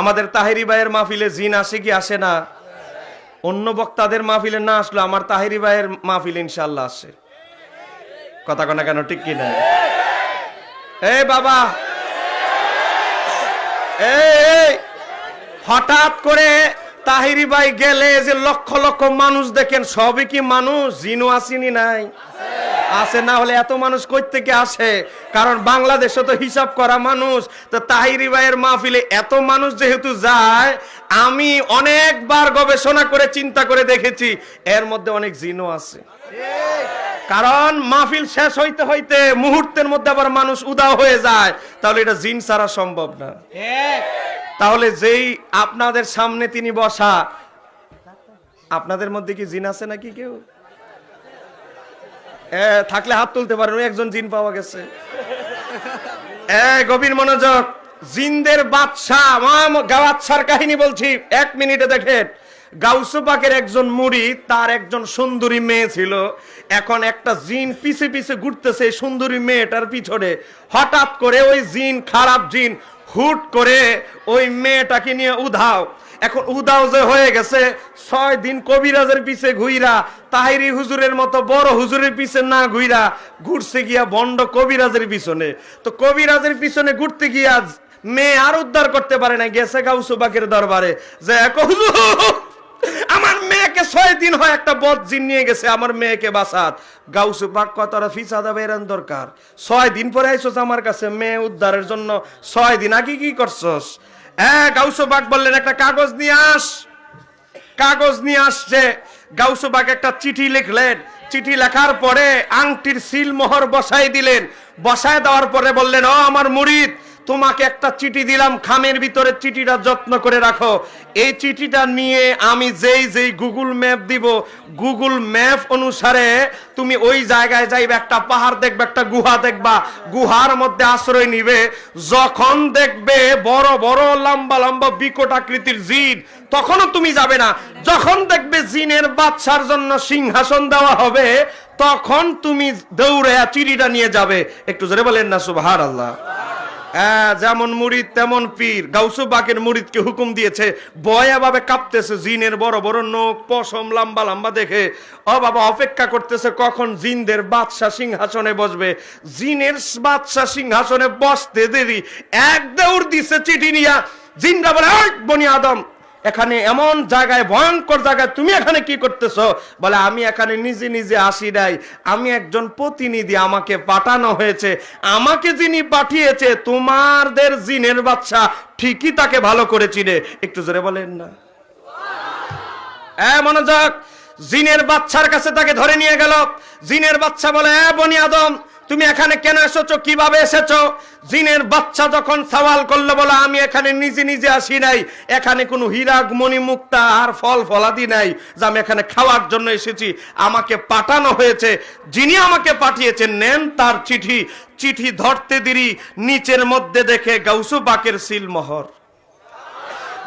আমাদের তাহেরি ভাইয়ের মাহফিলে জিন আসে কি আসে না? অন্য বক্তাদের মাহফিলে না আসলো আমার তাহেরি ভাইয়ের মাহফিলে ইনশাল্লাহ আসে। কথা কনা কেন, ঠিক কি না? এই বাবা! হঠাৎ করে তাহিরি ভাই গেলে যে লক্ষ লক্ষ মানুষ দেখেন, সবই কি মানুষ? জিনও আসেনি নাই। আসে না হলে এত মানুষ কই থেকে আসে? কারণ বাংলাদেশে তো হিসাব করা মানুষ। তো তাহিরি ভাইয়ের মাহফিলে এত মানুষ যেহেতু যায়, আমি অনেকবার গবেষণা করে, চিন্তা করে দেখেছি, এর মধ্যে অনেক জিনও আছে। কারণ মাহফিল শেষ হইতে হইতে মুহূর্তের মধ্যে আবার মানুষ উদাও হয়ে যায়। তাহলে এটা জিন ছাড়া সম্ভব না। তাহলে যেই আপনাদের সামনে তিনি বসা, আপনাদের মধ্যে কি জিন আছে নাকি কেউ? এ, থাকলে হাত তুলতে পারেন একজন জিন পাওয়া গেছে। এ গভীর মনোযোগ। জিনদের বাদশাহ গাওয়াচ্ছার কাহিনী বলছি এক মিনিটে দেখেন। গাউসুপাকের একজন মুড়ি তার একজন সুন্দরী মেয়ে ছিল। এখন একটা জিন পিছে পিছে ঘুরতেছে সুন্দরী মেয়েটার পিছনে। হঠাৎ করে ওই জিন খারাপ জিন হুট করে ওই মেয়েটাকে নিয়ে উধাও। এখন উদাও যে হয়ে গেছে, ছয় দিন কবিরাজের পিছে ঘুইরা তাহিরি হুজুরের মতো বড় হুজুরের পিছে না ঘুইরা ঘুরছে গিয়া বন্ড কবিরাজের পিছনে। তো কবিরাজের পিছনে ঘুরতে গিয়া মেয়ে আর উদ্ধার করতে পারে না গেছে গাউসুবাকের দরবারে। যে এক আমার মেয়েকে ছয় দিন হয় একটা বদ জিন নিয়ে গেছে, আমার মেয়েকে বাসাত। গাউসু পাক কতটা ফিসা দেবে এরান দরকার। ছয় দিন পরে আইসোস আমার কাছে, মেয়ে উদ্ধারের জন্য ছয় দিন আগে কি করছস? হ্যাঁ গাউসু বললেন, একটা কাগজ নিয়ে আস। কাগজ নিয়ে আসছে গাউসবাগ একটা চিঠি লিখলেন। চিঠি লেখার পরে আংটির সিল মোহর বসাই দিলেন। বসায় দেওয়ার পরে বললেন, ও আমার মুরিদ তোমাকে একটা চিঠি দিলাম, খামের ভিতরে চিঠিটা যত্ন করে রাখো। এই চিঠিটা নিয়ে আমি যেই যেই গুগল ম্যাপ দিব গুগল ম্যাপ অনুসারে তুমি ওই জায়গায় যাইবে, একটা পাহাড় দেখবে, একটা গুহা দেখবা। গুহার মধ্যে আশ্রয় নিবে। যখন দেখবে বড় বড়, লম্বা লম্বা বিকট আকৃতির জিন, তখনও তুমি যাবে না। যখন দেখবে জিনের বাচ্চার জন্য সিংহাসন দেওয়া হবে, তখন তুমি দৌড়ে চিঠিটা নিয়ে যাবে। একটু জোরে বলেন না সুবহান আল্লাহ যেমন মুরিদ তেমন পীর। গাউসু বাকের মুরিদকে হুকুম দিয়েছে বয়া ভাবে কাঁপতেছে জিনের বড় বড় নোখ, পশম, লাম্বা লাম্বা দেখে। ও বাবা, অপেক্ষা করতেছে কখন জিনদের বাদশা সিংহাসনে বসবে। জিনের বাদশা সিংহাসনে বসতে দেরি। এক দৌড় দিছে চিঠি নিয়া। জিনরা বলে, "ওই বনি আদম এখানে এমন জায়গায়, ভয়ঙ্কর জায়গায় তুমি এখানে কি করতেছ? বলে, আমি এখানে নিজে নিজে আসি নাই। আমি একজন প্রতিনিধি, আমাকে পাঠানো হয়েছে। আমাকে যিনি পাঠিয়েছে, তোমাদের জিনের বাচ্চা ঠিকই তাকে ভালো করে চিনে। একটু জোরে বলেন না। এ, মনোযোগ। জিনের বাচ্চার কাছে তাকে ধরে নিয়ে গেল। জিনের বাচ্চা বলে, এ, বনি আদম তুমি এখানে কেন এসেছ? কীভাবে এসেছ? জিনের বাচ্চা যখন সওয়াল করল বলে, আমি এখানে নিজে নিজে আসি নাই। এখানে কোনো হীরাগ, মণি, মুক্তা আর ফল, ফলাদি নাই, যে আমি এখানে খাওয়ার জন্য এসেছি। আমাকে পাঠানো হয়েছে। যিনি আমাকে পাঠিয়েছেন, নেন তার চিঠি। চিঠি ধরতে দিরি, নিচের মধ্যে দেখে গাউসু বাকের সিলমোহর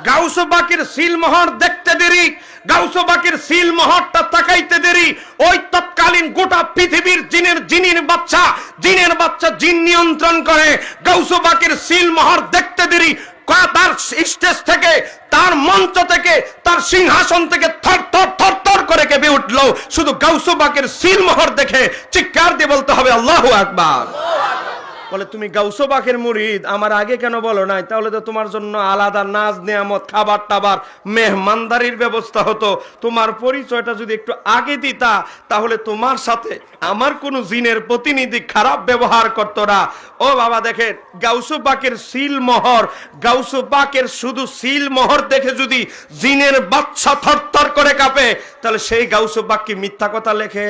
গাউসু বাকির সিলমোহর দেখতে দেরি, গাউসু বাকির সিলমোহরটা তাকাইতে দেরি। ওই তৎকালীন গোটা পৃথিবীর জিনের জিনের বাচ্চা জিনের বাচ্চা জিন নিয়ন্ত্রণ করে। গাউসু বাকির সিলমোহর দেখতে দেরি তার স্টেজ থেকে, তার মঞ্চ থেকে, তার সিংহাসন থেকে থর থর থর থর করে কেঁপে উঠল। শুধু গৌসবাকের বাকির সিলমোহর দেখে চিৎকার দিয়ে বলতে হবে, আল্লাহ আকবার। বলে, তুমি গাউসবাকের মুরিদ আমার আগে কেন বলো নাই? তাহলে তো তোমার জন্য আলাদা নাজ, নেয়ামত, খাবার টাবার, মেহমানদারির ব্যবস্থা হতো। তোমার পরিচয়টা যদি একটু আগে দিতা, তাহলে তোমার সাথে আমার কোন জিনের প্রতিনিধি খারাপ ব্যবহার করতো না। ও বাবা, দেখেন, গাউসু পাকের সিল মোহর, গাউসু পাকের শুধু সিল মোহর দেখে যদি জিনের বাচ্চা থরথর করে কাঁপে, তাহলে সেই গাউসু পাক কি মিথ্যা কথা লেখে?